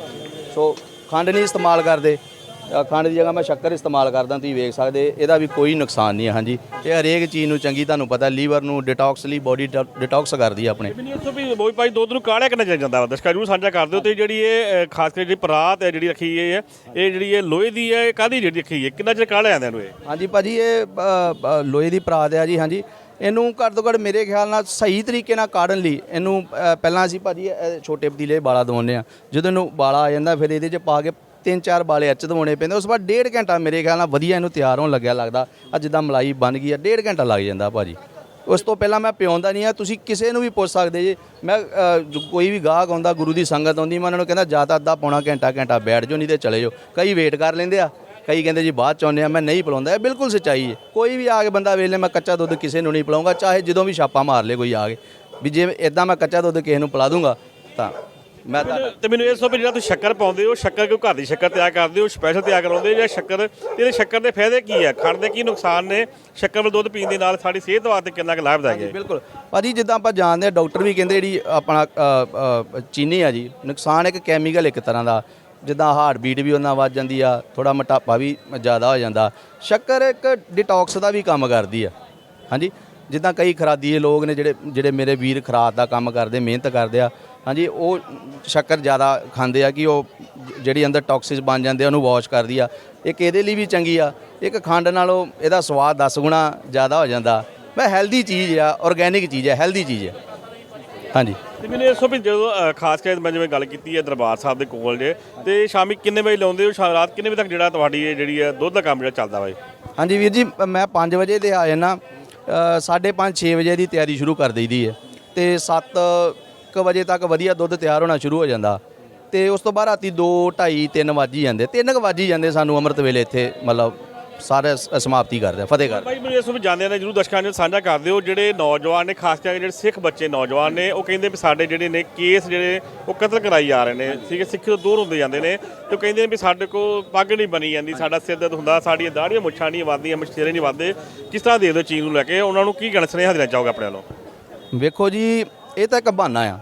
ਸੋ ਖੰਡ ਨਹੀਂ ਇਸਤੇਮਾਲ ਕਰਦੇ। ਖੰਡ ਦੀ ਜਗ੍ਹਾ ਮੈਂ ਸ਼ੱਕਰ ਇਸਤੇਮਾਲ ਕਰਦਾ ਤੁਸੀਂ ਵੇਖ ਸਕਦੇ ਇਹਦਾ ਵੀ ਕੋਈ ਨੁਕਸਾਨ ਨਹੀਂ ਹੈ ਹਾਂਜੀ। ਇਹ ਹਰੇਕ ਚੀਜ਼ ਨੂੰ ਚੰਗੀ ਤੁਹਾਨੂੰ ਪਤਾ ਲੀਵਰ ਨੂੰ ਡਿਟੌਕਸ ਲਈ ਬੋਡੀ ਡਿਟੌਕਸ ਕਰਦੀ ਹੈ ਆਪਣੇ। ਦੱਸੋ ਵੀ ਬੋਈ ਭਾਈ ਦੁੱਧ ਨੂੰ ਕਾੜਿਆ ਕਿੰਨਾ ਚਾਹੀਦਾ ਜਾਂਦਾ ਵਾ? ਦਰਸ਼ਕਾਂ ਨੂੰ ਸਾਂਝਾ ਕਰ ਦਿਓ। ਤੇ ਜਿਹੜੀ ਇਹ ਖਾਸ ਕਰਕੇ ਜਿਹੜੀ ਪਰਾਤ ਹੈ ਜਿਹੜੀ ਰੱਖੀ ਹੈ ਇਹ ਜਿਹੜੀ ਇਹ ਲੋਹੇ ਦੀ ਹੈ ਇਹ ਕਾਦੀ ਜਿਹੜੀ ਰੱਖੀ ਹੈ? ਕਿੰਨਾ ਚਿਰ ਕਾੜਿਆ ਜਾਂਦਾ ਇਹਨੂੰ ਇਹ? ਹਾਂਜੀ ਭਾਜੀ ਇਹ ਲੋਹੇ ਦੀ ਪਰਾਤ ਹੈ ਜੀ ਹਾਂਜੀ। ਇਹਨੂੰ ਘੱਟ ਤੋਂ ਘੱਟ ਮੇਰੇ ਖਿਆਲ ਨਾਲ ਸਹੀ ਤਰੀਕੇ ਨਾਲ ਕਾੜਨ ਲਈ ਇਹਨੂੰ ਪਹਿਲਾਂ ਅਸੀਂ ਭਾਜੀ ਛੋਟੇ ਪਤੀਲੇ ਬਾਲਾ ਦਵਾਉਂਦੇ ਆ ਜਦੋਂ ਇਹਨੂੰ ਬਾਲਾ ਆ ਜਾਂਦਾ ਫਿਰ ਇਹਦੇ 'ਚ ਪਾ ਕੇ ਤਿੰਨ ਚਾਰ ਬਾਲੇ ਅੱਚ ਦਵਾਉਣੇ ਪੈਂਦੇ, ਉਸ ਤੋਂ ਬਾਅਦ ਡੇਢ ਘੰਟਾ ਮੇਰੇ ਖਿਆਲ ਨਾਲ ਵਧੀਆ ਇਹਨੂੰ ਤਿਆਰ ਹੋਣ ਲੱਗਿਆ ਲੱਗਦਾ, ਅੱਜ ਜਿੱਦਾਂ ਮਲਾਈ ਬਣ ਗਈ ਆ, ਡੇਢ ਘੰਟਾ ਲੱਗ ਜਾਂਦਾ ਭਾਜੀ। ਉਸ ਤੋਂ ਪਹਿਲਾਂ ਮੈਂ ਪਿਉਂਦਾ ਨਹੀਂ ਆ, ਤੁਸੀਂ ਕਿਸੇ ਨੂੰ ਵੀ ਪੁੱਛ ਸਕਦੇ ਜੀ, ਮੈਂ ਕੋਈ ਵੀ ਗਾਹਕ ਆਉਂਦਾ, ਗੁਰੂ ਦੀ ਸੰਗਤ ਆਉਂਦੀ, ਮੈਂ ਉਹਨਾਂ ਨੂੰ ਕਹਿੰਦਾ ਜਾਂ ਤਾਂ ਅੱਧਾ ਪੌਣਾ ਘੰਟਾ ਘੰਟਾ ਬੈਠ ਜਾਓ, ਨਹੀਂ ਤੇ ਚਲੇ ਜਾਓ। ਕਈ ਵੇਟ ਕਰ ਲੈਂਦੇ ਆ, ਕਈ ਕਹਿੰਦੇ ਜੀ ਬਾਅਦ ਚ ਆਉਂਦੇ ਆ, ਮੈਂ ਨਹੀਂ ਪਿਲਾਉਂਦਾ, ਇਹ ਬਿਲਕੁਲ ਸੱਚਾਈ ਹੈ। ਕੋਈ ਵੀ ਆ ਕੇ ਬੰਦਾ ਵੇਲੇ ਮੈਂ ਕੱਚਾ ਦੁੱਧ ਕਿਸੇ ਨੂੰ ਨਹੀਂ ਪਿਲਾਉਂਗਾ, ਚਾਹੇ ਜਦੋਂ ਵੀ ਛਾਪਾ ਮਾਰ ਲੇ ਕੋਈ ਆ ਕੇ। ਵੀ ਜੇ ਇਦਾਂ ਮੈਂ ਕੱਚਾ ਦੁੱਧ ਕਿਸੇ ਨੂੰ ਪਿਲਾ ਦੂੰਗਾ, ਤਾਂ ਮੈਂ ਤਾਂ ਤੇ ਮੈਨੂੰ ਇਹ ਦੱਸੋ ਵੀ ਜਿਹੜਾ ਤੁਸੀਂ ਸ਼ੱਕਰ ਪਾਉਂਦੇ ਹੋ ਸ਼ੱਕਰ ਕਿਉਂ ਘਰ ਦੀ ਸ਼ੱਕਰ ਤਿਆਰ ਕਰਦੇ ਹੋ ਸਪੈਸ਼ਲ ਤਿਆਰ ਕਰਾਉਂਦੇ ਹੋ ਜਾਂ ਸ਼ੱਕਰ ਇਹਦੇ ਸ਼ੱਕਰ ਦੇ ਫਾਇਦੇ ਕੀ ਹੈ ਖੰਡ ਦੇ ਕੀ ਨੁਕਸਾਨ ਨੇ? ਸ਼ੱਕਰ ਵਾਲਾ ਦੁੱਧ ਪੀਣ ਦੇ ਨਾਲ ਸਾਡੀ ਸਿਹਤ ਵਾਸਤੇ ਕਿੰਨਾ ਕੁ ਲਾਭਦਾਇਕ ਹੈ? ਬਿਲਕੁਲ। ਭਾਜੀ ਜਿੱਦਾਂ ਆਪਾਂ ਜਾਣਦੇ ਆ ਡਾਕਟਰ ਵੀ ਕਹਿੰਦੇ ਜਿਹੜੀ ਆਪਣਾ ਚੀਨੀ ਆ ਜੀ ਨੁਕਸਾਨ ਇੱਕ ਕੈਮੀਕਲ ਇੱਕ ਤਰ੍ਹਾਂ ਦਾ। ਜਿੱਦਾਂ ਹਾਰਟ ਬੀਟ ਵੀ ਉਹਨਾਂ ਵੱਧ ਜਾਂਦੀ ਆ ਥੋੜਾ ਮੋਟਾਪਾ ਵੀ ਜ਼ਿਆਦਾ ਹੋ ਜਾਂਦਾ। ਸ਼ੱਕਰ ਇੱਕ ਡਿਟੌਕਸ ਦਾ ਵੀ ਕੰਮ ਕਰਦੀ ਆ। ਹਾਂਜੀ? ਜਿੱਦਾਂ ਕਈ ਖਰਾਦੀਏ ਲੋਕ ਨੇ ਜਿਹੜੇ ਜਿਹੜੇ ਮੇਰੇ ਵੀਰ ਖਰਾਦ ਦਾ ਕੰਮ ਕਰਦੇ ਮਿਹਨਤ ਕਰਦੇ ਆ। ਹਾਂਜੀ ਉਹ ਸ਼ੱਕਰ ਜ਼ਿਆਦਾ ਖਾਂਦੇ ਆ ਕਿ ਉਹ ਜਿਹੜੀ ਅੰਦਰ ਟੌਕਸਿਸ ਬਣ ਜਾਂਦੇ ਆ ਉਹਨੂੰ ਵਾਸ਼ ਕਰਦੀ ਆ। ਇੱਕ ਇਹਦੇ ਲਈ ਵੀ ਚੰਗੀ ਆ ਇੱਕ ਖੰਡ ਨਾਲੋਂ ਇਹਦਾ ਸਵਾਦ 10 ਗੁਣਾ ਜ਼ਿਆਦਾ ਹੋ ਜਾਂਦਾ। ਮੈਂ ਹੈਲਦੀ ਚੀਜ਼ ਆ ਆਰਗੈਨਿਕ ਚੀਜ਼ ਆ ਹੈਲਦੀ ਚੀਜ਼ ਆ। ਹਾਂਜੀ। ਤੇ ਮੈਨੂੰ ਇਹ ਦੱਸੋ ਵੀ ਜਦੋਂ ਖਾਸ ਕਰਕੇ ਮੈਂ ਜਿਵੇਂ ਗੱਲ ਕੀਤੀ ਹੈ ਦਰਬਾਰ ਸਾਹਿਬ ਦੇ ਕੋਲ ਜੇ ਤੇ ਸ਼ਾਮੀ ਕਿੰਨੇ ਵਜੇ ਲਾਉਂਦੇ ਹੋ? ਸ਼ਾ- ਰਾਤ ਕਿੰਨੇ ਵਜੇ ਤੱਕ ਜਿਹੜਾ ਤੁਹਾਡੀ ਇਹ ਜਿਹੜੀ ਹੈ ਦੁੱਧ ਦਾ ਕੰਮ ਜਿਹੜਾ ਚੱਲਦਾ ਵਾ? ਹਾਂਜੀ ਵੀਰ ਜੀ ਮੈਂ 5 ਵਜੇ ਤੇ ਆ ਜਾਣਾ 5:30 6 ਵਜੇ ਦੀ ਤਿਆਰੀ ਸ਼ੁਰੂ ਕਰ ਦਈਦੀ ਹੈ। ਤੇ 7 ਕ ਵਜੇ ਤੱਕ ਵਧੀਆ ਦੁੱਧ ਤਿਆਰ ਹੋਣਾ ਸ਼ੁਰੂ ਹੋ ਜਾਂਦਾ। ਤੇ ਉਸ ਤੋਂ ਬਾਅਦ ਰਾਤੀ 2 2:30 3 ਵੱਜ ਹੀ ਜਾਂਦੇ। 3 ਕ ਵੱਜ ਹੀ ਜਾਂਦੇ ਸਾਨੂੰ ਅੰਮ੍ਰਿਤ ਵੇਲੇ ਇੱਥੇ ਮਤਲਬ ਸਾਰੇ ਸਮਾਪਤੀ ਕਰਦੇ ਆ ਫਤਿਹ ਕਰ ਭਾਈ ਮੈਨੂੰ ਇਸ ਨੂੰ ਜਾਂਦੇ ਨੇ ਜਰੂਰ ਦਰਸ਼ਕਾਂ ਨੂੰ ਸਾਂਝਾ ਕਰ ਦਿਓ ਜਿਹੜੇ ਨੌਜਵਾਨ ਨੇ ਖਾਸ ਕਰਕੇ ਜਿਹੜੇ ਸਿੱਖ ਬੱਚੇ ਨੌਜਵਾਨ ਨੇ ਉਹ ਕਹਿੰਦੇ ਵੀ ਸਾਡੇ ਜਿਹੜੇ ਨੇ ਕੇਸ ਜਿਹੜੇ ਉਹ ਕਤਲ ਕਰਾਈ ਜਾ ਰਹੇ ਨੇ। ਠੀਕ ਹੈ ਸਿੱਖੀ ਤੋਂ ਦੂਰ ਹੁੰਦੇ ਜਾਂਦੇ ਨੇ। ਤੇ ਕਹਿੰਦੇ ਨੇ ਵੀ ਸਾਡੇ ਕੋਲ ਪੱਗ ਨਹੀਂ ਬਣੀ ਜਾਂਦੀ ਸਾਡਾ ਸਿਰ ਦਰਦ ਹੁੰਦਾ ਸਾਡੀਆਂ ਦਾੜੀਆਂ ਮੁੱਛਾਂ ਨਹੀਂ ਵੱਧਦੀਆਂ ਮਛੇਰੇ ਨਹੀਂ ਵੱਧਦੇ। ਕਿਸ ਤਰ੍ਹਾਂ ਦੇ ਦਿਓ ਚੀਜ਼ ਨੂੰ ਲੈ ਕੇ? ਉਹਨਾਂ ਨੂੰ ਕੀ ਕਹਿਣਾ ਸੁਨੇਹਾ ਦੇਣਾ ਚਾਹੋਗੇ ਆਪਣੇ ਵੱਲੋਂ? ਵੇਖੋ ਜੀ ਇਹ ਤਾਂ ਇੱਕ ਬਹਾਨਾ ਆ।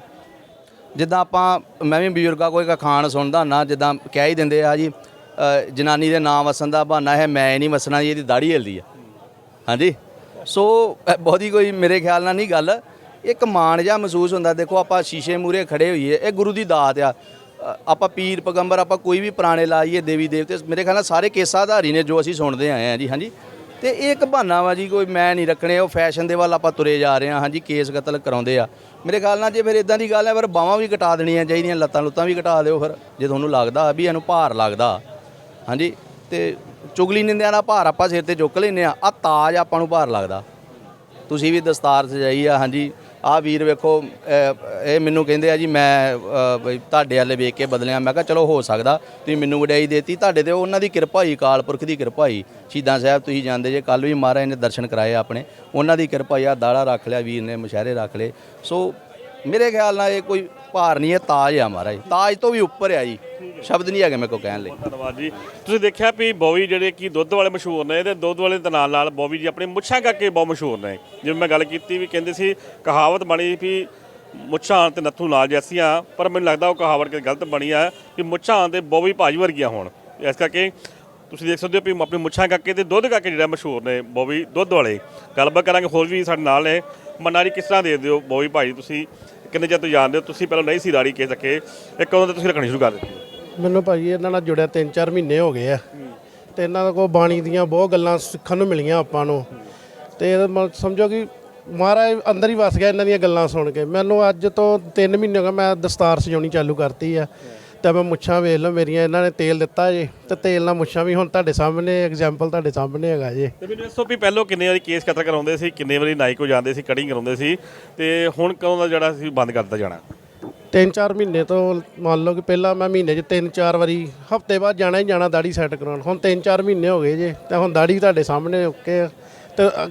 ਜਿੱਦਾਂ ਆਪਾਂ ਮੈਂ ਵੀ ਬਜ਼ੁਰਗਾਂ ਕੋਈ ਖਾਣ ਸੁਣਦਾ ਨਾ ਜਿੱਦਾਂ ਕਹਿ ਹੀ ਦਿੰਦੇ ਆ ਜੀ ਜਨਾਨੀ ਦੇ ਨਾਮ ਵਸਣ ਦਾ ਬਹਾਨਾ ਹੈ ਮੈਂ ਨਹੀਂ ਵਸਣਾ ਜੀ ਇਹਦੀ ਦਾੜੀ ਹਿਲਦੀ ਆ। ਹਾਂਜੀ? ਸੋ ਅ, ਬਹੁਤੀ ਕੋਈ ਮੇਰੇ ਖਿਆਲ ਨਾਲ ਨਹੀਂ ਗੱਲ। ਇੱਕ ਮਾਣ ਜਿਹਾ ਮਹਿਸੂਸ ਹੁੰਦਾ ਦੇਖੋ ਆਪਾਂ ਸ਼ੀਸ਼ੇ ਮੂਰੇ ਖੜੇ ਹੋਈਏ ਇਹ ਗੁਰੂ ਦੀ ਦਾਤ ਆ। ਆਪਾਂ ਪੀਰ ਪਗੰਬਰ ਆਪਾਂ ਕੋਈ ਵੀ ਪੁਰਾਣੇ ਲਾਈਏ ਦੇਵੀ ਦੇਵਤੇ ਮੇਰੇ ਖਿਆਲ ਨਾਲ ਸਾਰੇ ਕੇਸਾਧਾਰੀ ਨੇ ਜੋ ਅਸੀਂ ਸੁਣਦੇ ਆਏ ਆ ਜੀ ਹਾਂਜੀ? ਤੇ ਇਹ ਇੱਕ ਬਹਾਨਾ ਵਾ ਜੀ, ਕੋਈ ਮੈਂ ਨਹੀਂ ਰੱਖਣੇ, ਉਹ ਫੈਸ਼ਨ ਦੇ ਵੱਲ ਆਪਾਂ ਤੁਰੇ ਜਾ ਰਹੇ ਹਾਂ, ਹਾਂਜੀ, ਕੇਸ ਕਤਲ ਕਰਾਉਂਦੇ ਆ। ਮੇਰੇ ਖਿਆਲ ਨਾਲ ਜੇ ਫਿਰ ਇਦਾਂ ਦੀ ਗੱਲ ਹੈ, ਫਿਰ ਬਾਹਾਂ ਵੀ ਕਟਾ ਦੇਣੀਆਂ ਚਾਹੀਦੀਆਂ, ਲੱਤਾਂ ਲੁੱਤਾਂ ਵੀ ਕਟਾ ਦਿਓ ਫਿਰ, ਜੇ ਤੁਹਾਨੂੰ ਲੱਗਦਾ ਵੀ ਇਹਨੂੰ ਭਾਰ ਲੱਗਦਾ। ਹਾਂਜੀ, ਤੇ ਚੁਗਲੀ ਨਿੰਦਿਆਂ ਦਾ ਭਾਰ ਆਪਾਂ ਸਿਰ ਤੇ ਚੁੱਕ ਲੈਨੇ ਆ ਆ ਤਾਜ ਆਪਾਂ ਨੂੰ ਭਾਰ ਲੱਗਦਾ। ਤੁਸੀਂ ਵੀ ਦਸਤਾਰ ਸਜਾਈ ਆ, ਹਾਂਜੀ ਆ ਵੀਰ ਵੇਖੋ, ਇਹ ਮੈਨੂੰ ਕਹਿੰਦੇ ਆ ਜੀ, ਮੈਂ ਬਈ ਤੁਹਾਡੇ ਵਾਲੇ ਵੇਖ ਕੇ ਬਦਲਿਆ। ਮੈਂ ਕਿਹਾ, ਚਲੋ ਹੋ ਸਕਦਾ, ਤੁਸੀਂ ਮੈਨੂੰ ਵਡਿਆਈ ਦੇਤੀ, ਤੁਹਾਡੇ ਤੇ ਉਹਨਾਂ ਦੀ ਕਿਰਪਾ ਹੀ, ਕਾਲ ਪੁਰਖ ਦੀ ਕਿਰਪਾ ਹੀ। ਸ਼ਹੀਦਾਂ ਸਾਹਿਬ, ਤੁਸੀਂ ਜਾਂਦੇ ਜੇ ਕੱਲ ਵੀ ਮਹਾਰਾਜ ਨੇ ਦਰਸ਼ਨ ਕਰਾਏ ਆਪਣੇ। ਉਹਨਾਂ ਦੀ ਕਿਰਪਾ ਹੀ ਆ, ਦਾੜਾ ਰੱਖ ਲਿਆ, ਵੀਰ ਨੇ, ਮਸ਼ਹਿਰੇ ਰੱਖ ਲਏ। ਸੋ, ਮੇਰੇ ਖਿਆਲ ਨਾਲ ਇਹ ਕੋਈ ਭਾਰ ਨਹੀਂ ਹੈ, ਤਾਜ ਆ ਮਹਾਰਾਜ। ਤਾਜ ਤੋਂ ਵੀ ਉੱਪਰ ਆ ਜੀ। ਸ਼ਬਦ ਨਹੀਂ ਹੈਗੇ ਮੇਰੇ ਕੋ ਕਹਿਣ ਲਈ। ਧੰਨਵਾਦ ਜੀ। ਤੁਸੀਂ ਦੇਖਿਆ ਵੀ ਬੋਵੀ ਜਿਹੜੇ ਕਿ ਦੁੱਧ ਵਾਲੇ ਮਸ਼ਹੂਰ ਨੇ ਤੇ ਦੁੱਧ ਵਾਲੇ ਦੇ ਨਾਲ ਨਾਲ ਬੋਵੀ ਜੀ ਆਪਣੇ ਮੁੱਛਾਂ ਕਰਕੇ ਬਹੁਤ ਮਸ਼ਹੂਰ ਨੇ। ਜਿਵੇਂ ਮੈਂ ਗੱਲ ਕੀਤੀ ਵੀ ਕਹਿੰਦੇ ਸੀ, ਕਹਾਵਤ ਬਣੀ ਵੀ ਮੁੱਛਾਂ ਤੇ ਨੱਥੂ ਨਾਲ ਜੈਸੀਆਂ, ਪਰ ਮੈਨੂੰ ਲੱਗਦਾ ਉਹ ਕਹਾਵਤ ਕਿ ਗਲਤ ਬਣੀ ਆ ਵੀ ਮੁੱਛਾਂ ਤੇ ਬੋਵੀ ਭਾਜੀ ਵਰਗੀਆਂ ਹੋਣ। ਇਸ ਕਰਕੇ ਤੁਸੀਂ ਦੇਖ ਸਕਦੇ ਹੋ ਵੀ ਆਪਣੀ ਮੁੱਛਾਂ ਕਰਕੇ ਤੇ ਦੁੱਧ ਕਰਕੇ ਜਿਹੜਾ ਮਸ਼ਹੂਰ ਨੇ ਬੋਵੀ ਦੁੱਧ ਵਾਲੇ। ਗੱਲਬਾਤ ਕਰਾਂਗੇ ਹੋਰ ਵੀ ਸਾਡੇ ਨਾਲ ਨੇ। ਮੰਨਾ ਜੀ ਕਿਸ ਤਰ੍ਹਾਂ ਦੇ ਦਿਓ ਬੋਵੀ ਭਾਜੀ ਤੁਸੀਂ? ਕਿੰਨੇ ਚਿਰ ਤੋਂ ਜਾਣਦੇ ਹੋ? ਤੁਸੀਂ ਪਹਿਲਾਂ ਨਹੀਂ ਸੀ ਦਾੜੀ ਕੇ ਸਕੇ ਇੱਕ ਕਦੋਂ ਤੋਂ ਤੁਸੀਂ ਰੱਖਣੀ ਸ਼ੁਰੂ ਕਰ ਦਿੱਤੀ? ਮੈਨੂੰ ਭਾਜੀ ਇਹਨਾਂ ਨਾਲ ਜੁੜਿਆ 3-4 ਮਹੀਨੇ ਹੋ ਗਏ ਆ। ਤੇ ਇਹਨਾਂ ਕੋਲ ਬਾਣੀ ਦੀਆਂ ਬਹੁਤ ਗੱਲਾਂ ਸਿੱਖਣ ਨੂੰ ਮਿਲੀਆਂ ਆਪਾਂ ਨੂੰ। ਤੇ ਇਹ ਮ- ਸਮਝੋ ਕਿ ਮਹਾਰਾਜ ਅੰਦਰ ਹੀ ਵਸ ਗਿਆ ਇਹਨਾਂ ਦੀਆਂ ਗੱਲਾਂ ਸੁਣ ਕੇ। ਮੈਨੂੰ ਅੱਜ ਤੋਂ 3 ਮਹੀਨੇ ਹੋ ਗਏ ਮੈਂ ਦਸਤਾਰ ਸਜਾਉਣੀ ਚਾਲੂ ਕਰਤੀ ਆ। ਤੇ ਮੈਂ ਮੁੱਛਾਂ ਵੇਖ ਲਓ ਮੇਰੀਆਂ ਇਹਨਾਂ ਨੇ ਤੇਲ ਦਿੱਤਾ ਜੇ ਤੇ ਤੇਲ ਨਾਲ ਮੁੱਛਾਂ ਵੀ ਹੁਣ ਤੁਹਾਡੇ ਸਾਹਮਣੇ ਐਗਜ਼ਾਮਪਲ ਤੁਹਾਡੇ ਸਾਹਮਣੇ ਹੈਗਾ ਜੇ। ਤੇ ਮੈਨੂੰ ਦੱਸੋ ਵੀ ਪਹਿਲਾਂ ਕਿੰਨੇ ਵਾਰੀ ਕੇਸ ਕਤਲ ਕਰਾਉਂਦੇ ਸੀ ਕਿੰਨੇ ਵਾਰੀ ਨਾਈ ਕੋ ਜਾਂਦੇ ਸੀ ਕਟਿੰਗ ਕਰਾਉਂਦੇ ਸੀ ਤੇ ਹੁਣ ਕਦੋਂ ਦਾ ਜਿਹੜਾ ਸੀ ਬੰਦ ਕਰ ਦਿੱਤਾ ਜਾਣਾ? ਤਿੰਨ ਚਾਰ ਮਹੀਨੇ ਤੋਂ ਮੰਨ ਲਓ ਕਿ ਪਹਿਲਾਂ ਮੈਂ ਮਹੀਨੇ 'ਚ ਤਿੰਨ ਚਾਰ ਵਾਰੀ ਹਫ਼ਤੇ ਬਾਅਦ ਜਾਣਾ ਹੀ ਜਾਣਾ ਦਾੜੀ ਸੈੱਟ ਕਰਾਉਣ। ਹੁਣ ਤਿੰਨ ਚਾਰ ਮਹੀਨੇ ਹੋ ਗਏ ਜੇ ਤੇ ਹੁਣ ਦਾੜੀ ਤੁਹਾਡੇ ਸਾਹਮਣੇ ਓਕੇ ਆ। ਤੇ ਅ,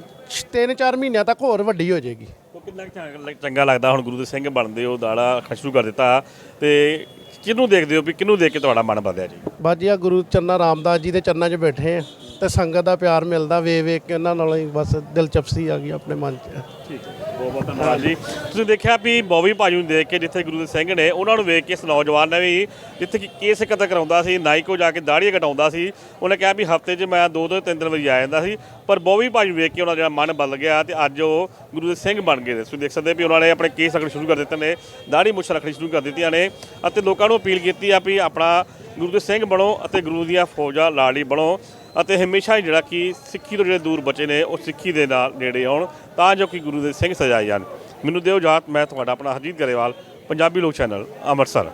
ਤਿੰਨ ਚਾਰ ਮਹੀਨਿਆਂ ਤੱਕ ਹੋਰ ਵੱਡੀ ਹੋ ਜਾਏਗੀ। ਉਹ ਕਿੰਨਾ ਕੁ ਚੰਗਾ- ਚੰਗਾ ਲੱਗਦਾ ਹੁਣ ਗੁਰੂ ਦੇ ਸਿੰਘ ਬਣਦੇ ਹੋ ਦਾੜਾ ਸ਼ੁਰੂ ਕਰ ਦਿੱਤਾ। ਤੇ ਕਿਹਨੂੰ ਦੇਖਦੇ ਹੋ ਵੀ ਕਿਹਨੂੰ ਦੇਖ ਕੇ ਤੁਹਾਡਾ ਮਨ ਵਧਿਆ ਜੀ? ਬਾਜੀ ਆ ਗੁਰੂ ਚੰਨਾ ਰਾਮਦਾਸ ਜੀ ਦੇ ਚਰਨਾਂ 'ਚ ਬੈਠੇ ਆ ਤੇ ਸੰਗਤ ਦਾ ਪਿਆਰ ਮਿਲਦਾ ਵੇ ਵੇਖ ਕੇ ਉਹਨਾਂ ਨਾਲ ਹੀ ਬਸ ਦਿਲਚਸਪੀ ਆ ਗਈ ਆਪਣੇ ਮਨ 'ਚ। ਠੀਕ ਹੈ। ਬਹੁਤ ਧੰਨਵਾਦ ਜੀ। ਤੁਸੀਂ ਦੇਖਿਆ ਵੀ ਬੋਵੀ ਭਾਜੂ ਨੂੰ ਦੇਖ ਕੇ ਜਿੱਥੇ ਗੁਰੂ ਦੇ ਸਿੰਘ ਨੇ, ਉਹਨਾਂ ਨੂੰ ਵੇਖ ਕੇ ਇਸ ਨੌਜਵਾਨ ਨੇ ਵੀ ਜਿੱਥੇ ਕਿ ਕੇਸ ਕਤਲ ਕਰਾਉਂਦਾ ਸੀ, ਨਾਈ ਕੋ ਜਾ ਕੇ ਦਾੜ੍ਹੀਆਂ ਘਟਾਉਂਦਾ ਸੀ, ਉਹਨੇ ਕਿਹਾ ਵੀ ਹਫ਼ਤੇ 'ਚ ਮੈਂ ਦੋ ਦੋ ਤਿੰਨ ਤਿੰਨ ਵਜੇ ਆ ਜਾਂਦਾ ਸੀ, ਪਰ ਬੋਵੀ ਭਾਜੂ ਵੇਖ ਕੇ ਉਹਨਾਂ ਦਾ ਜਿਹੜਾ ਮਨ ਬਦਲ ਗਿਆ ਤੇ ਅੱਜ ਉਹ ਗੁਰੂ ਦੇ ਸਿੰਘ ਬਣ ਗਏ ਨੇ। ਤੁਸੀਂ ਦੇਖ ਸਕਦੇ ਵੀ ਉਹਨਾਂ ਨੇ ਆਪਣੇ ਕੇਸ ਰੱਖਣੇ ਸ਼ੁਰੂ ਕਰ ਦਿੱਤੇ ਨੇ ਦਾੜੀ ਮੁੱਛ ਰੱਖਣੀ ਸ਼ੁਰੂ ਕਰ ਦਿੱਤੀਆਂ ਨੇ ਅਤੇ ਲੋਕਾਂ ਨੂੰ ਅਪੀਲ ਕੀਤੀ ਆ ਵੀ ਆਪਣਾ ਗੁਰੂ ਦੇ ਸਿੰਘ ਬਣੋ ਅਤੇ ਗੁਰੂ ਦੀਆਂ ਫੌਜਾਂ ਲਾੜੀ ਬਣੋ। ਅਤੇ ਹਮੇਸ਼ਾ ਹੀ ਜਿਹੜਾ ਕਿ ਸਿੱਖੀ ਤੋਂ ਜਿਹੜੇ ਦੂਰ ਬਚੇ ਨੇ, ਉਹ ਸਿੱਖੀ ਦੇ ਨਾਲ ਨੇੜੇ ਆਉਣ, ਤਾਂ ਜੋ ਕਿ ਗੁਰੂ ਦੇ ਸਿੰਘ ਸਜਾਏ ਜਾਣ। ਮੈਨੂੰ ਦਿਓ ਜਾਤ ਮੈਂ ਤੁਹਾਡਾ ਆਪਣਾ ਹਰਜੀਤ ਗਰੇਵਾਲ, ਪੰਜਾਬੀ ਲੋਕ ਚੈਨਲ, ਅੰਮ੍ਰਿਤਸਰ।